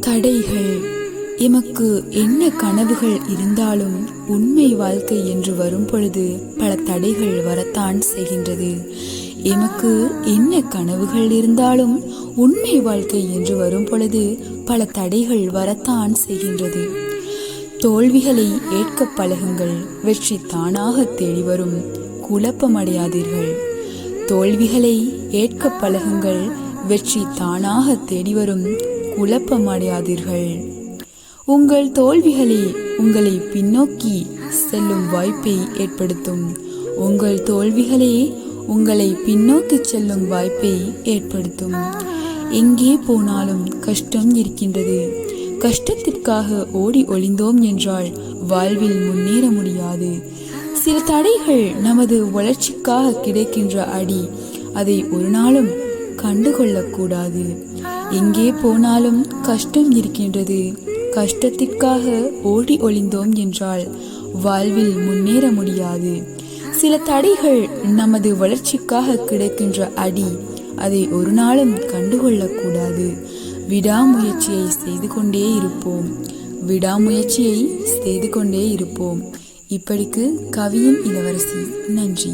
தடைகள். எமக்கு என்ன கனவுகள் இருந்தாலும் உண்மை வாழ்க்கை என்று வரும் பொழுது பல தடைகள் வரத்தான் செய்கின்றது. எமக்கு என்ன கனவுகள் இருந்தாலும் உண்மை வாழ்க்கை என்று வரும் பொழுது பல தடைகள் வரத்தான் செய்கின்றது. தோல்விகளை ஏற்க பழகுங்கள். வெற்றி தானாக தேடி வரும் குழப்பமடையாதீர்கள். தோல்விகளை ஏற்க பழகுங்கள். வெற்றி தானாக தேடி வரும் குழப்பமடையாதீர்கள். உங்கள் தோல்விகளே உங்களை பின்னோக்கி செல்லும் வாய்ப்பை ஏற்படுத்தும். உங்கள் தோல்விகளே உங்களை பின்னோக்கி செல்லும் வாய்ப்பை ஏற்படுத்தும். எங்கே போனாலும் கஷ்டம் இருக்கின்றது. கஷ்டத்திற்காக ஓடி ஒளிந்தோம் என்றால் வாழ்வில் முன்னேற முடியாது. சில தடைகள் நமது வளர்ச்சிக்காக கிடைக்கின்ற அடி அதை ஒரு நாளும் கண்டுகொள்ளக்கூடாது. எங்கே போனாலும் கஷ்டம் இருக்கின்றது. கஷ்டத்திற்காக ஓடி ஒளிந்தோம் என்றால் வாழ்வில் முன்னேற முடியாது. சில தடைகள் நமது வளர்ச்சிக்காக கிடைக்கின்ற அடி அதை ஒரு நாளும் கண்டுகொள்ளக்கூடாது. விடாமுயற்சியை செய்து கொண்டே இருப்போம். விடாமுயற்சியை செய்து கொண்டே இருப்போம். இப்படிக்கு கவியின் இளவரசி நன்றி.